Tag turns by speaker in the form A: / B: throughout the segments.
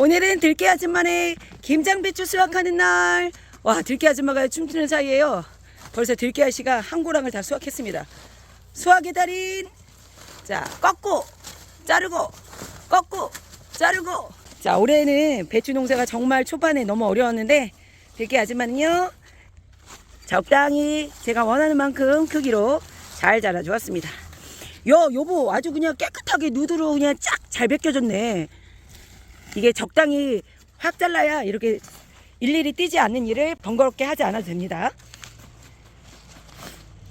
A: 오늘은 들깨 아줌마네 김장배추 수확하는 날. 와, 들깨 아줌마가 춤추는 사이에요. 벌써 들깨 아씨가 한 고랑을 다 수확했습니다. 수확의 달인. 자, 꺾고, 자르고, 꺾고, 자르고. 자, 올해는 배추 농사가 정말 초반에 너무 어려웠는데, 들깨 아줌마는요, 적당히 제가 원하는 만큼 크기로 잘 자라주었습니다. 요, 요보 아주 그냥 깨끗하게 누드로 그냥 쫙 잘 벗겨졌네. 이게 적당히 확 잘라야 이렇게 일일이 뛰지 않는 일을 번거롭게 하지 않아도 됩니다.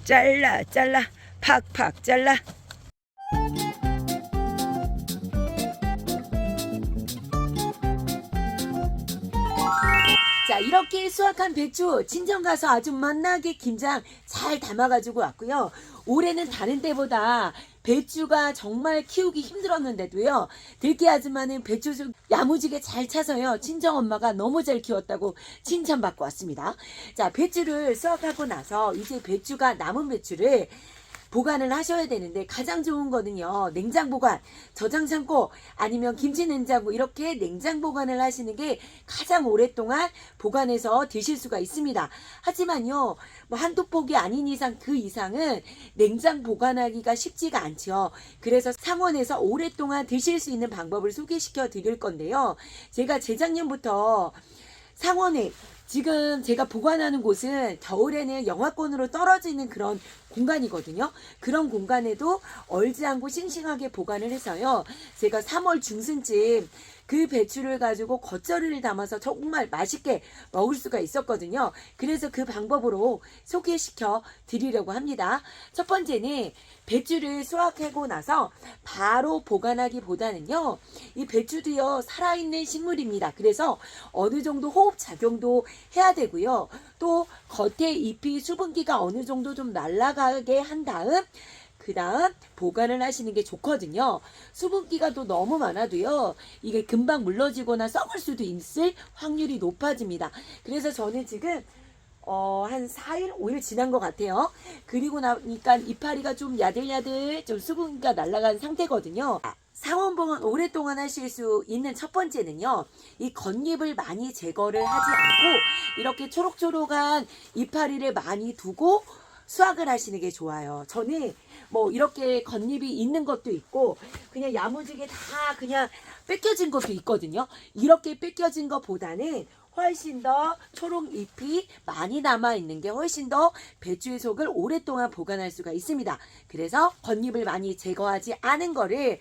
A: 잘라, 잘라, 팍팍 잘라. 자, 이렇게 수확한 배추 친정 가서 아주 맛나게 김장 잘 담아가지고 왔고요. 올해는 다른 때보다 배추가 정말 키우기 힘들었는데도요. 들깨 아줌마는 배추 좀 야무지게 잘 차서요. 친정 엄마가 너무 잘 키웠다고 칭찬받고 왔습니다. 자, 배추를 수확하고 나서 이제 배추가 남은 배추를 보관을 하셔야 되는데 가장 좋은 거는요 냉장 보관. 저장 창고 아니면 김치 냉장고 이렇게 냉장 보관을 하시는 게 가장 오랫동안 보관해서 드실 수가 있습니다. 하지만요 뭐 한두 폭이 아닌 이상 그 이상은 냉장 보관하기가 쉽지가 않죠 그래서 상원에서 오랫동안 드실 수 있는 방법을 소개시켜 드릴 건데요. 제가 재작년부터 상원에 지금 제가 보관하는 곳은 겨울에는 영하권으로 떨어지는 그런 공간이거든요. 그런 공간에도 얼지 않고 싱싱하게 보관을 해서요. 제가 3월 중순쯤 그 배추를 가지고 겉절이를 담아서 정말 맛있게 먹을 수가 있었거든요. 그래서 그 방법으로 소개시켜 드리려고 합니다. 첫 번째는 배추를 수확하고 나서 바로 보관하기보다는요. 이 배추도요. 살아있는 식물입니다. 그래서 어느 정도 호흡 작용도 해야 되고요. 또 겉에 잎이 수분기가 어느 정도 좀 날아가게 한 다음 그 다음 보관을 하시는 게 좋거든요. 수분기가 또 너무 많아도요. 이게 금방 물러지거나 썩을 수도 있을 확률이 높아집니다. 그래서 저는 지금 어, 한 4일, 5일 지난 것 같아요. 그리고 나니까 이파리가 좀 야들야들 좀 수분기가 날아간 상태거든요. 아, 상원봉은 오랫동안 하실 수 있는 첫 번째는요. 이 겉잎을 많이 제거를 하지 않고 이렇게 초록초록한 이파리를 많이 두고 수확을 하시는 게 좋아요. 저는 뭐 이렇게 겉잎이 있는 것도 있고 그냥 야무지게 다 그냥 뺏겨진 것도 있거든요. 이렇게 뺏겨진 것보다는 훨씬 더 초록 잎이 많이 남아 있는 게 훨씬 더 배추의 속을 오랫동안 보관할 수가 있습니다. 그래서 겉잎을 많이 제거하지 않은 거를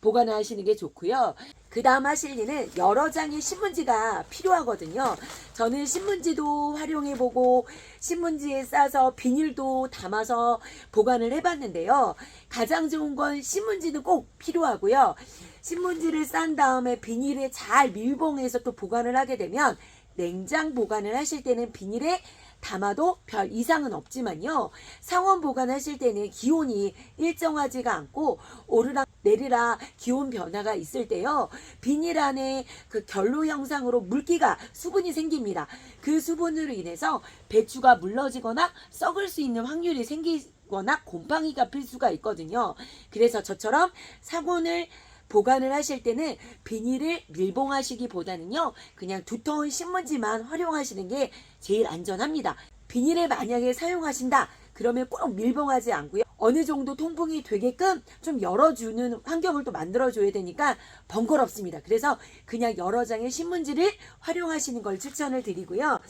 A: 보관하시는 게 좋고요. 그 다음 하실 일은 여러 장의 신문지가 필요하거든요. 저는 신문지도 활용해보고 신문지에 싸서 비닐도 담아서 보관을 해봤는데요. 가장 좋은 건 신문지는 꼭 필요하고요. 신문지를 싼 다음에 비닐에 잘 밀봉해서 또 보관을 하게 되면 냉장 보관을 하실 때는 비닐에 담아도 별 이상은 없지만요. 상온 보관하실 때는 기온이 일정하지가 않고 오르락 내리락 기온 변화가 있을 때요. 비닐 안에 그 결로 형상으로 물기가 수분이 생깁니다. 그 수분으로 인해서 배추가 물러지거나 썩을 수 있는 확률이 생기거나 곰팡이가 필 수가 있거든요. 그래서 저처럼 상온을 보관을 하실 때는 비닐을 밀봉하시기보다는요, 그냥 두터운 신문지만 활용하시는 게 제일 안전합니다. 비닐을 만약에 사용하신다, 그러면 꼭 밀봉하지 않고요. 어느 정도 통풍이 되게끔 좀 열어주는 환경을 또 만들어줘야 되니까 번거롭습니다. 그래서 그냥 여러 장의 신문지를 활용하시는 걸 추천을 드리고요.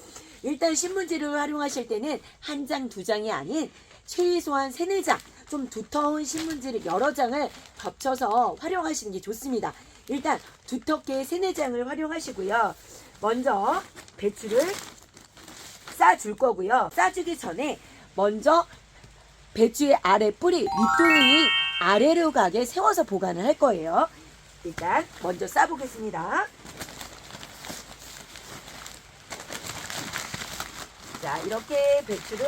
A: 일단 신문지를 활용하실 때는 한 장, 두 장이 아닌 최소한 세네 장, 좀 두터운 신문지를 여러 장을 겹쳐서 활용하시는 게 좋습니다. 일단 두텁게 세네 장을 활용하시고요. 먼저 배추를 싸줄 거고요. 싸주기 전에 먼저 배추의 아래 뿌리 밑둥이 아래로 가게 세워서 보관을 할 거예요. 일단 먼저 싸보겠습니다. 자 이렇게 배추를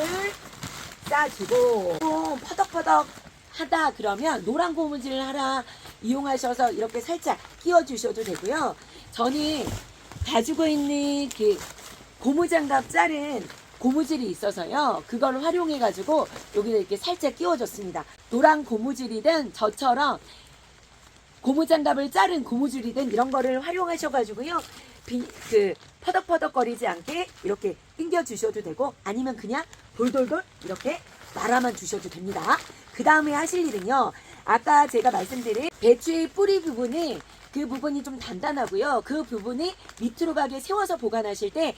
A: 싸주고 좀 퍼덕퍼덕 하다 그러면 노란 고무줄을 하나 이용하셔서 이렇게 살짝 끼워 주셔도 되고요. 저는 가지고 있는 그 고무장갑 자른 고무줄이 있어서요. 그걸 활용해 가지고 여기다 이렇게 살짝 끼워 줬습니다. 노란 고무줄이든 저처럼 고무장갑을 자른 고무줄이든 이런 거를 활용하셔 가지고요. 비, 그 퍼덕퍼덕거리지 않게 이렇게 당겨 주셔도 되고 아니면 그냥 돌돌돌 이렇게 말아만 주셔도 됩니다. 그 다음에 하실 일은요. 아까 제가 말씀드린 배추의 뿌리 부분이 그 부분이 좀 단단하고요. 그 부분이 밑으로 가게 세워서 보관하실 때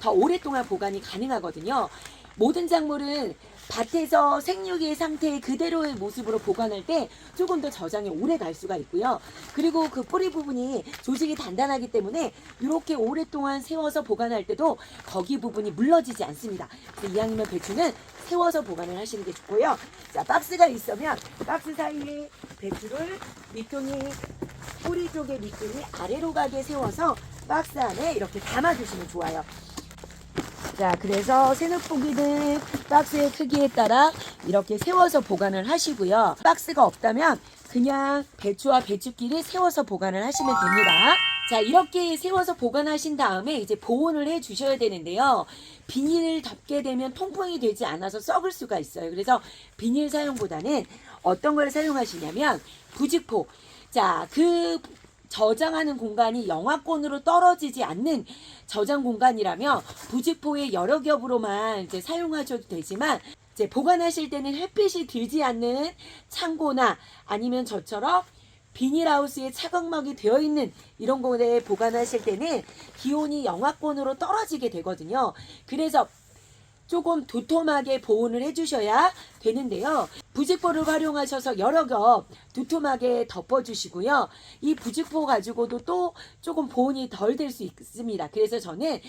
A: 더 오랫동안 보관이 가능하거든요. 모든 작물은 밭에서 생육의 상태 그대로의 모습으로 보관할 때 조금 더 저장이 오래 갈 수가 있고요. 그리고 그 뿌리 부분이 조직이 단단하기 때문에 이렇게 오랫동안 세워서 보관할 때도 거기 부분이 물러지지 않습니다. 이왕이면 배추는 세워서 보관을 하시는 게 좋고요. 자, 박스가 있으면 박스 사이에 배추를 밑둥이 뿌리 쪽에 밑둥이 아래로 가게 세워서 박스 안에 이렇게 담아주시면 좋아요. 자, 그래서 새누포기는 박스의 크기에 따라 이렇게 세워서 보관을 하시고요. 박스가 없다면 그냥 배추와 배추끼리 세워서 보관을 하시면 됩니다. 자, 이렇게 세워서 보관하신 다음에 이제 보온을 해 주셔야 되는데요. 비닐을 덮게 되면 통풍이 되지 않아서 썩을 수가 있어요. 그래서 비닐 사용보다는 어떤 걸 사용하시냐면 부직포. 자, 그 저장하는 공간이 영하권으로 떨어지지 않는 저장 공간이라면 부직포의 여러 겹으로만 이제 사용하셔도 되지만 이제 보관하실 때는 햇빛이 들지 않는 창고나 아니면 저처럼 비닐하우스에 차광막이 되어 있는 이런 곳에 보관하실 때는 기온이 영하권으로 떨어지게 되거든요. 그래서 조금 도톰하게 보온을 해주셔야 되는데요. 부직포를 활용하셔서 여러 겹 두툼하게 덮어주시고요. 이 부직포 가지고도 또 조금 보온이 덜 될 수 있습니다. 그래서 저는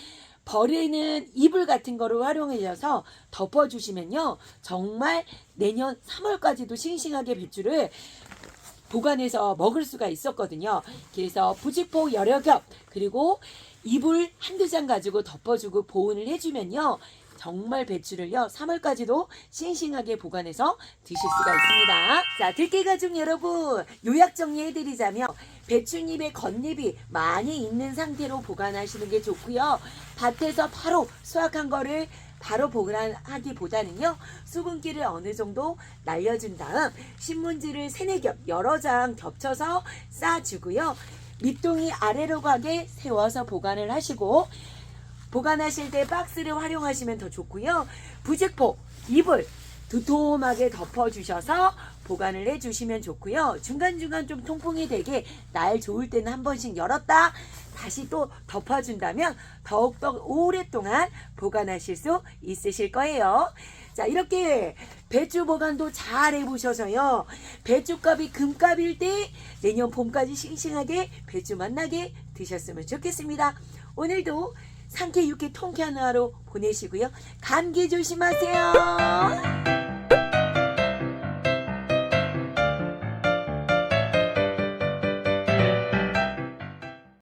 A: 버리는 이불 같은 거를 활용하셔서 덮어주시면요. 정말 내년 3월까지도 싱싱하게 배추를 보관해서 먹을 수가 있었거든요. 그래서 부직포 여러 겹 그리고 이불 한두 장 가지고 덮어주고 보온을 해주면요. 정말 배추를요 3월까지도 싱싱하게 보관해서 드실 수가 있습니다. 자 들깨가족 여러분 요약 정리해드리자면 배추잎의 겉잎이 많이 있는 상태로 보관하시는 게 좋고요. 밭에서 바로 수확한 거를 바로 보관하기보다는요 수분기를 어느 정도 날려준 다음 신문지를 세네 겹 여러 장 겹쳐서 싸주고요 밑동이 아래로 가게 세워서 보관을 하시고 보관하실 때 박스를 활용하시면 더 좋고요. 부직포, 이불 두툼하게 덮어주셔서 보관을 해주시면 좋고요. 중간중간 좀 통풍이 되게 날 좋을 때는 한 번씩 열었다 다시 또 덮어준다면 더욱더 오랫동안 보관하실 수 있으실 거예요. 자 이렇게 배추 보관도 잘 해보셔서요. 배추값이 금값일 때 내년 봄까지 싱싱하게 배추 만나게 드셨으면 좋겠습니다. 오늘도 상쾌 유쾌 통쾌한 하루 보내시고요. 감기 조심하세요.